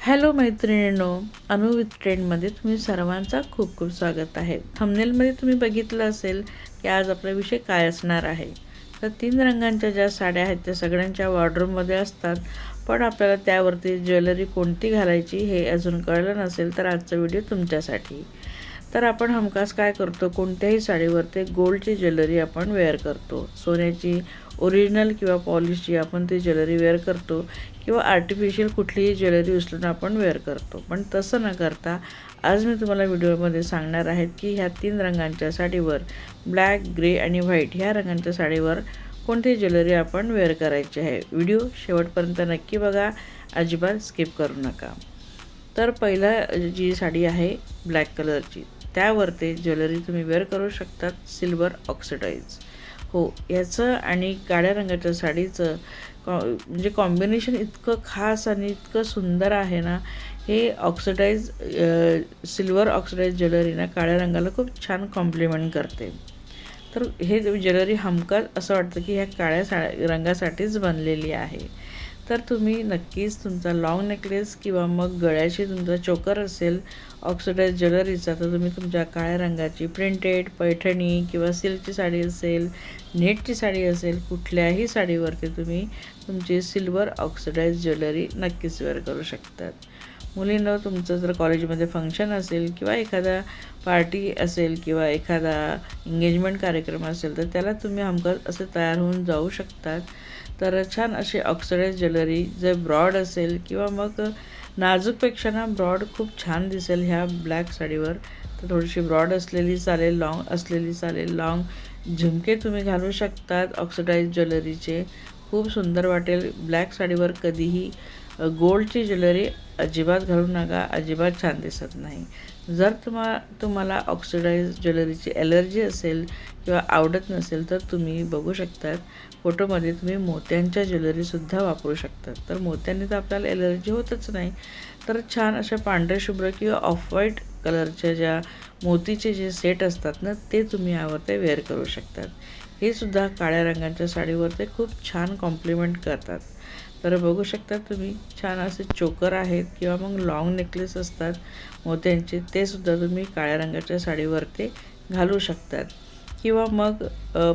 Hello मैत्रिणींनो अनु ट्रेंडमध्ये तुम्ही सर्वांचा खूप खूप स्वागत आहे. थंबनेलमध्ये तुम्ही बघितलं असेल की आज आपला विषय काय असणार आहे. तर तीन रंगांच्या ज्या साड्या आहेत त्या सगळ्यांच्या वॉर्डरूममध्ये असतात. पण आपल्याला त्यावरती ज्वेलरी कोणती घालायची हे अजून कळलं नसेल तर आजचा व्हिडिओ तुमच्यासाठी. तर आपण हमखास काय करतो? कोणत्याही साडीवर ते गोल्डची ज्वेलरी आपण वेअर करतो. सोन्याची ओरिजिनल किंवा पॉलिशची आपण ती ज्वेलरी वेअर करतो किंवा आर्टिफिशियल कुठलीही ज्वेलरी उचलून आपण वेअर करतो. पण तसं न करता आज मी तुम्हाला व्हिडिओमध्ये सांगणार आहेत की ह्या तीन रंगांच्या साडीवर ब्लॅक ग्रे आणि व्हाईट ह्या रंगांच्या साडीवर कोणती ज्वेलरी आपण वेअर करायची आहे? व्हिडिओ शेवटपर्यंत नक्की बघा. अजिबात स्किप करू नका. तर पहिला जी साडी आहे ब्लॅक कलरची त्यावर ते ज्वेलरी तुम्ही वेअर करू शकतात सिल्वर ऑक्सिडाईज हो याचं आणि काळ्या रंगाच्या साडीचं कॉ म्हणजे कॉम्बिनेशन इतकं खास आणि इतकं सुंदर आहे ना हे ऑक्सिडाईज सिल्वर ऑक्सिडाईज ज्वेलरी ना काळ्या रंगाला खूप छान कॉम्प्लिमेंट करते. तर हे ज्वेलरी हमखास असं वाटतं की ह्या काळ्या सा रंगासाठीच बनलेली आहे. तर तुम्ही नक्कीच तुमचा लाँग नेकलेस किंवा मग गळ्याशी तुमचा चोकर असेल ऑक्सिडाईज ज्वेलरीचा तर तुम्ही तुमच्या काळ्या रंगाची प्रिंटेड पैठणी किंवा सिल्कची साडी असेल नेटची साडी असेल कुठल्याही साडीवरती तुम्ही तुमची सिल्वर ऑक्सिडाईज ज्वेलरी नक्कीच वेअर करू शकतात. मुलींना तुमचं जर कॉलेजमध्ये फंक्शन असेल किंवा एखादा पार्टी असेल किंवा एखादा एंगेजमेंट कार्यक्रम असेल तर त्याला तुम्ही हमखास असे तयार होऊन जाऊ शकतात. तर छान अशी ऑक्सिडाईज ज्वेलरी जर ब्रॉड असेल किंवा मग नाजूकपेक्षा ना ब्रॉड खूप छान दिसेल ह्या ब्लॅक साडीवर. तर थोडीशी ब्रॉड असलेली चालेल लाँग असलेली चालेल लाँग झुमके तुम्ही घालू शकतात ऑक्सिडाईज ज्वेलरीचे खूप सुंदर वाटेल ब्लॅक साडीवर कधीही. गोल्डची ज्वेलरी अजिबात घालू नका अजिबात छान दिसत नाही. जर तुम्हा तुम्हाला ऑक्सिडाईज ज्वेलरीची ॲलर्जी असेल किंवा आवडत नसेल तर तुम्ही बघू शकतात. फोटोमध्ये तुम्ही मोत्यांच्या ज्वेलरीसुद्धा वापरू शकतात. तर मोत्यांनी तर आपल्याला ॲलर्जी होतच नाही. तर छान अशा पांढरे शुभ्र किंवा ऑफ व्हाईट कलरच्या ज्या मोतीचे जे सेट असतात ना ते तुम्ही यावर ते वेअर करू शकतात. हे सुद्धा काळ्या रंगाच्या साडीवर ते खूप छान कॉम्प्लिमेंट करतात. तर बघू शकता तुम्ही छान असे चोकर आहेत किंवा मग लाँग नेकलेस असतात मोत्यांचे ते सुद्धा तुम्ही काळ्या रंगाच्या साडीवरती घालू शकतात. किंवा मग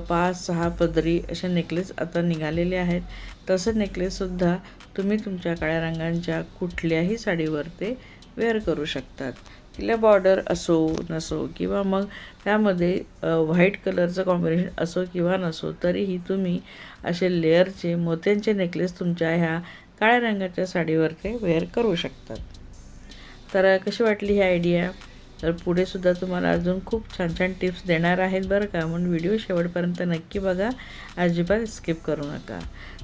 पाच सहा पदरी असे नेकलेस आता निघालेले आहेत. तसं नेकलेससुद्धा तुम्ही तुमच्या काळ्या रंगांच्या कुठल्याही साडीवर ते वेअर करू शकतात. तिला बॉर्डर असो नसो किंवा मग त्यामध्ये व्हाईट कलरचं कॉम्बिनेशन असो किंवा नसो तरीही तुम्ही असे लेअरचे मोत्यांचे नेकलेस तुमच्या ह्या काळ्या रंगाच्या साडीवरती वेअर करू शकतात. तर कशी वाटली ही आयडिया तर पुढे सुद्धा तुम्हाला अजून खूप छान छान टिप्स देणार आहेत बरं का म्हणून व्हिडिओ शेवटपर्यंत नक्की बघा. अजिबात स्किप करू नका.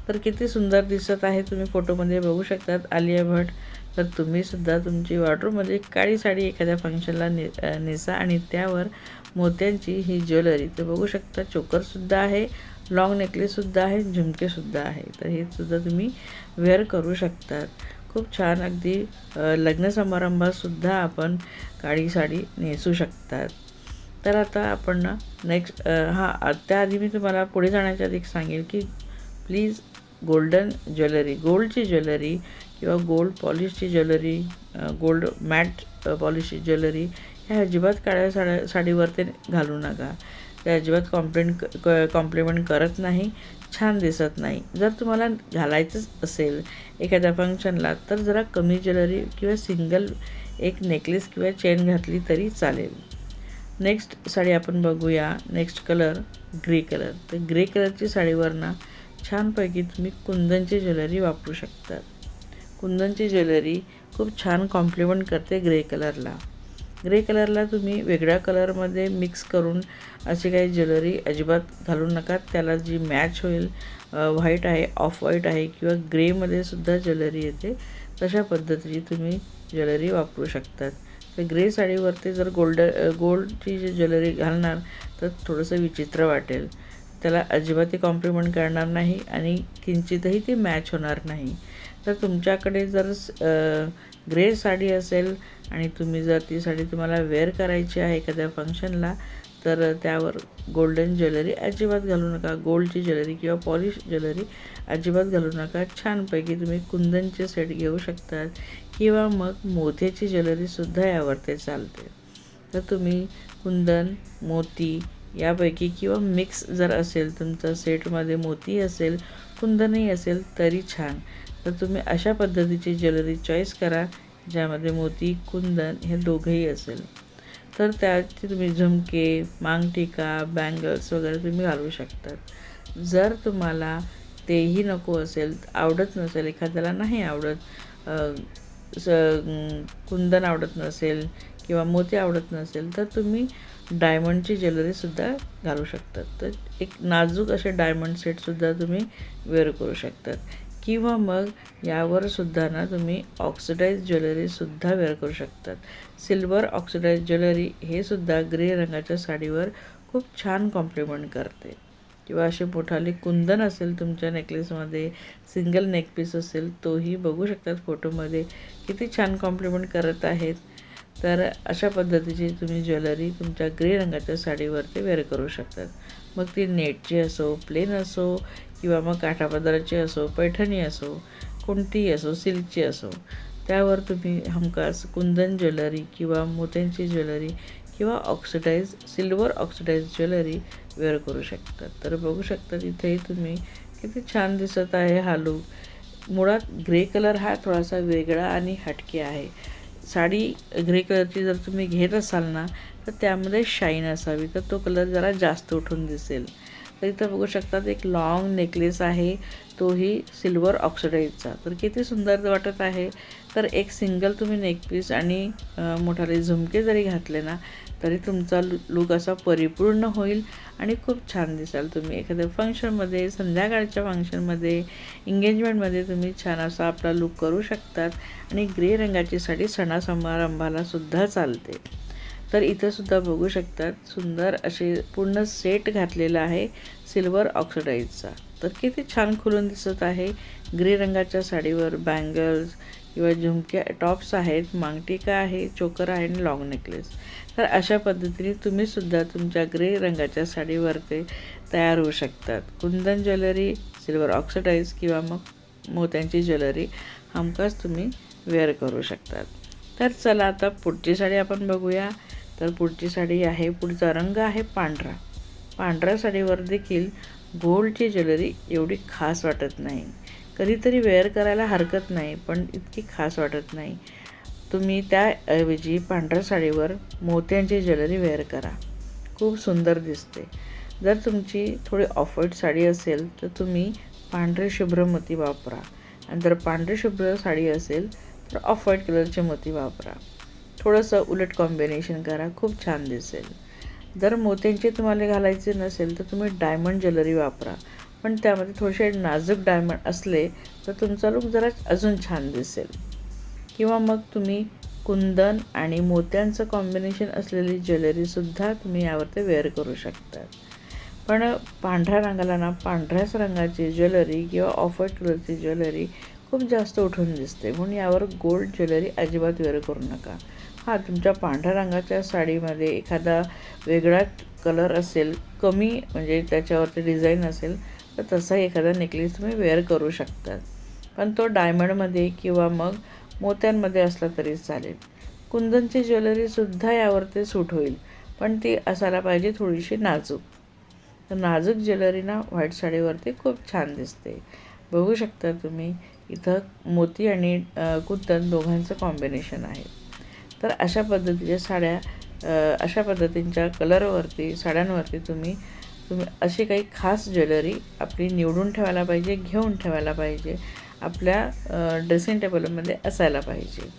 तर किती सुंदर दिसत आहे तुम्ही फोटोमध्ये बघू शकतात. आलिया भट तर तुम्हीसुद्धा तुमची वॉर्डरूममध्ये म्हणजे काळी साडी एखाद्या फंक्शनला ने नेसा आणि त्यावर मोत्यांची ही ज्वेलरी तर बघू शकता चोकरसुद्धा आहे लॉंग नेकलेससुद्धा आहे झुमकेसुद्धा आहे. तर हे सुद्धा तुम्ही वेअर करू शकतात. खूप छान अगदी लग्न समारंभातसुद्धा आपण काळी साडी नेसू शकतात. तर आता आपण ना नेक्स्ट हां त्याआधी मी तुम्हाला पुढे जाण्याच्या आधी सांगेल की प्लीज गोल्डन ज्वेलरी गोल्डची ज्वेलरी किंवा गोल्ड पॉलिशची ज्वेलरी गोल्ड मॅट पॉलिशची ज्वेलरी ह्या अजिबात काळ्या साड्या साडीवर ते घालू नका. ते अजिबात कॉम्प्लेंट क कॉम्प्लिमेंट करत नाही छान दिसत नाही. जर तुम्हाला घालायचंच असेल एखाद्या फंक्शनला तर जरा कमी ज्वेलरी किंवा सिंगल एक नेकलेस किंवा चेन घातली तरी चालेल. नेक्स्ट साडी आपण बघूया. Next colour grey colour. तर ग्रे कलरची साडीवर ना छानपैकी तुम्ही कुंदनची ज्वेलरी वापरू शकतात. कुंदनची ज्वेलरी खूप छान कॉम्प्लिमेंट करते ग्रे कलरला. ग्रे कलरला तुम्ही वेगळ्या कलरमध्ये मिक्स करून अशी काही ज्वेलरी अजिबात घालू नका. त्याला जी मॅच होईल व्हाईट आहे ऑफ व्हाईट आहे किंवा ग्रेमध्ये सुद्धा ज्वेलरी येते तशा पद्धतीची तुम्ही ज्वेलरी वापरू शकतात. तर ग्रे साडीवरती जर गोल्ड गोल्डची जी ज्वेलरी घालणार तर थोडंसं विचित्र वाटेल. त्याला अजिबातही कॉम्प्लिमेंट करणार नाही आणि किंचितही ती मॅच होणार नाही. तर तुमच्याकडे जर ग्रे साडी असेल आणि तुम्ही जर ती साडी तुम्हाला वेअर करायची आहे एखाद्या फंक्शनला तर त्यावर गोल्डन ज्वेलरी अजिबात घालू नका. गोल्डची ज्वेलरी किंवा पॉलिश ज्वेलरी अजिबात घालू नका. छानपैकी तुम्ही कुंदनचे सेट घेऊ शकतात किंवा मग मोत्याची ज्वेलरीसुद्धा यावरती चालते. तर तुम्ही कुंदन मोती यापैकी किंवा मिक्स जर असेल तुमचा सेटमध्ये मोती असेल कुंदनही असेल तरी छान. तर तुम्ही अशा पद्धतीची ज्वेलरी चॉईस करा ज्यामध्ये मोती कुंदन हे दोघंही असेल. तर त्याचे तुम्ही झुमके मांगटिका बँगल्स वगैरे तुम्ही घालू शकतात. जर तुम्हाला तेही नको असेल आवडत नसेल एखाद्याला नाही आवडत स कुंदन आवडत नसेल किंवा मोती आवडत नसेल तर तुम्ही डायमंडची ज्वेलरीसुद्धा घालू शकतात. तर एक नाजूक असे डायमंड सेटसुद्धा तुम्ही वेअर करू शकतात. किंवा मग यावर सुद्धा ना तुम्ही ऑक्सिडाईज ज्वेलरीसुद्धा वेअर करू शकतात. सिल्वर ऑक्सिडाईज ज्वेलरी हे सुद्धा ग्रे रंगाच्या साडीवर खूप छान कॉम्प्लिमेंट करते. किंवा असे मोठाले कुंदन असेल तुमच्या नेकलेसमध्ये सिंगल नेकपीस असेल तोही बघू शकतात फोटोमध्ये किती छान कॉम्प्लिमेंट करत आहेत. तर अशा पद्धतीची तुम्ही ज्वेलरी तुमच्या ग्रे रंगाच्या साडीवरती वेअर करू शकतात. मग ती नेटची असो प्लेन असो किंवा मग काठापदराची असो पैठणी असो कोणतीही असो सिल्कची असो त्यावर तुम्ही हमखास कुंदन ज्वेलरी किंवा मोत्यांची ज्वेलरी किंवा oxidise silver oxidise jewellery wear करू शकतात तर बघू शकता इथेही तुम्ही किती छान दिसत आहे हा लूक. मुळात ग्रे कलर हा थोडासा वेगळा आणि हटके आहे. साडी ग्रे कलरची जर तुम्ही घेत असाल ना तर त्यामध्ये शाईन असावी. तर तो कलर जरा जास्त उठून दिसेल. तर इथं बघू शकतात एक लाँग नेकलेस आहे तोही सिल्वर ऑक्सिडाईजचा तर किती सुंदर वाटत आहे. तर एक सिंगल तुम्ही नेकपीस आणि मोठाले झुमके जरी घातले ना तरी तुमचा लु लुक असा परिपूर्ण होईल आणि खूप छान दिसाल तुम्ही. एखाद्या फंक्शनमध्ये संध्याकाळच्या फंक्शनमध्ये एंगेजमेंटमध्ये तुम्ही छान असा आपला लुक करू शकतात आणि ग्रे रंगाची साडी सणासमारंभाला सुद्धा चालते. तर इथंसुद्धा बघू शकतात सुंदर असे पूर्ण सेट घातलेला आहे सिल्वर ऑक्सिडाईजचा तर किती छान खुलून दिसत आहे. ग्रे रंगाच्या साडीवर बँगल्स किंवा झुमक्या टॉप्स आहेत मांगटिका आहे चोकर आहे आणि लॉंग नेकलेस तर अशा पद्धतीने तुम्हीसुद्धा तुमच्या ग्रे रंगाच्या साडीवर ते तयार होऊ शकतात. कुंदन ज्वेलरी सिल्वर ऑक्सिडाईज किंवा मग मोत्यांची ज्वेलरी हमखास तुम्ही वेअर करू शकतात. तर चला आता पुढची साडी आपण बघूया. तर पुढची साडी आहे पुढचा रंग आहे पांढरा. पांढऱ्या साडीवर देखील गोल्डची ज्वेलरी एवढी खास वाटत नाही. कधीतरी वेअर करायला हरकत नाही पण इतकी खास वाटत नाही. तुम्ही त्याऐवजी पांढऱ्या साडीवर मोत्यांची ज्वेलरी वेअर करा. खूप सुंदर दिसते. जर तुमची थोडी ऑफर्ड साडी असेल तर तुम्ही पांढरे शुभ्र मोती वापरा. आणि जर पांढरे शुभ्र साडी असेल तर ऑफ व्हाईट कलरची मोती वापरा. थोडंसं उलट कॉम्बिनेशन करा. खूप छान दिसेल. जर मोत्यांचे तुम्हाला घालायचे नसेल तर तुम्ही डायमंड ज्वेलरी वापरा. पण त्यामध्ये थोडेसे नाजूक डायमंड असले तर तुमचा लुक जरा अजून छान दिसेल. किंवा मग तुम्ही कुंदन आणि मोत्यांचं कॉम्बिनेशन असलेली ज्वेलरीसुद्धा तुम्ही यावरती वेअर करू शकता. पण पांढऱ्या रंगाला ना पांढऱ्याच रंगाची ज्वेलरी किंवा ऑफ व्हाईट कलरची ज्वेलरी खूप जास्त उठून दिसते. म्हणून यावर गोल्ड ज्वेलरी अजिबात वेअर करू नका. हां तुमच्या पांढऱ्या रंगाच्या साडीमध्ये एखादा वेगळा कलर असेल कमी म्हणजे त्याच्यावरती डिझाईन असेल तर तसा एखादा नेकलेस तुम्ही वेअर करू शकतात पण तो डायमंडमध्ये किंवा मग मोत्यांमध्ये असला तरी चालेल. कुंदनची ज्वेलरीसुद्धा यावरती सूट होईल पण ती असायला पाहिजे थोडीशी नाजूक. तर नाजूक ज्वेलरी ना व्हाईट साडीवरती खूप छान दिसते. बघू शकता तुम्ही इथं मोती आणि कुंदन दोघांचं कॉम्बिनेशन आहे. तर अशा पद्धतीच्या साड्या अशा पद्धतींच्या कलरवरती साड्यांवरती तुम्ही तुम्ही अशी काही खास ज्वेलरी आपली निवडून ठेवायला पाहिजे घेऊन ठेवायला पाहिजे आपल्या ड्रेसिंग टेबलमध्ये असायला पाहिजे.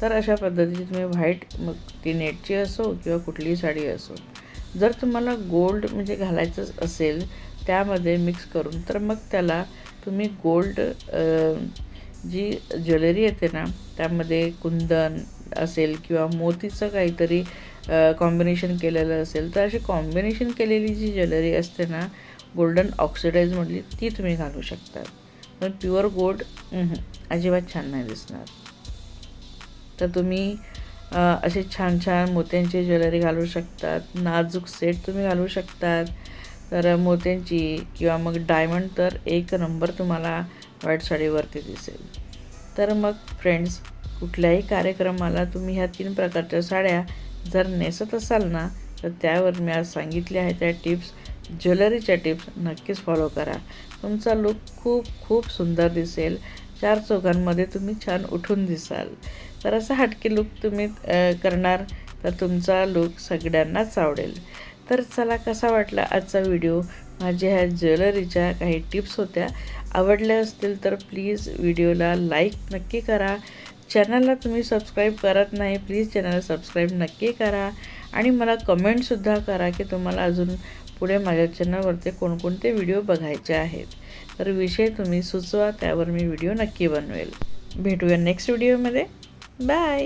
तर अशा पद्धतीची तुम्ही व्हाईट मग ती नेटची असो किंवा कुठलीही साडी असो जर तुम्हाला गोल्ड म्हणजे घालायचंच असेल त्यामध्ये मिक्स करून तर मग त्याला तुम्ही गोल्ड जी ज्वेलरी येते ना त्यामध्ये कुंदन असेल किंवा मोतीचं काहीतरी कॉम्बिनेशन केलेलं असेल तर अशी कॉम्बिनेशन केलेली जी ज्वेलरी असते ना गोल्डन ऑक्सिडाईज म्हटली ती तुम्ही घालू शकतात पण प्युअर गोल्ड अजिबात छान नाही दिसणार. तर तुम्ही असे छान छान मोत्यांची ज्वेलरी घालू शकतात नाजूक सेट तुम्ही घालू शकतात. तर मोत्यांची किंवा मग डायमंड तर एक नंबर तुम्हाला व्हाईट साडीवरती दिसेल. तर मग फ्रेंड्स कुठल्याही कार्यक्रमाला तुम्ही ह्या तीन प्रकारच्या साड्या जर नेसत असाल ना तर त्यावर मी आज सांगितल्या आहेत त्या टिप्स. ज्वेलरीच्या टिप्स नक्कीच फॉलो करा. तुमचा लुक खूप खूप सुंदर दिसेल. चार चौघांमध्ये तुम्ही छान उठून दिसाल. तर असा हटके लुक तुम्ही करणार तर तुमचा लुक सगळ्यांनाच आवडेल. तर चला कसा वाटला आजचा व्हिडिओ? माझ्या ह्या ज्वेलरीच्या काही टिप्स होत्या. आवडल्या असतील तर प्लीज व्हिडिओला लाईक नक्की करा. चॅनलला तुम्ही सबस्क्राईब करत नाही प्लीज चॅनलला सबस्क्राईब नक्की करा. आणि मला कमेंटसुद्धा करा की तुम्हाला अजून पुढे माझ्या चॅनलवरती कोणकोणते व्हिडिओ बघायचे आहेत. तर विषय तुम्ही सुचवा त्यावर मी व्हिडिओ नक्की बनवेल. भेटूया नेक्स्ट व्हिडिओमध्ये बाय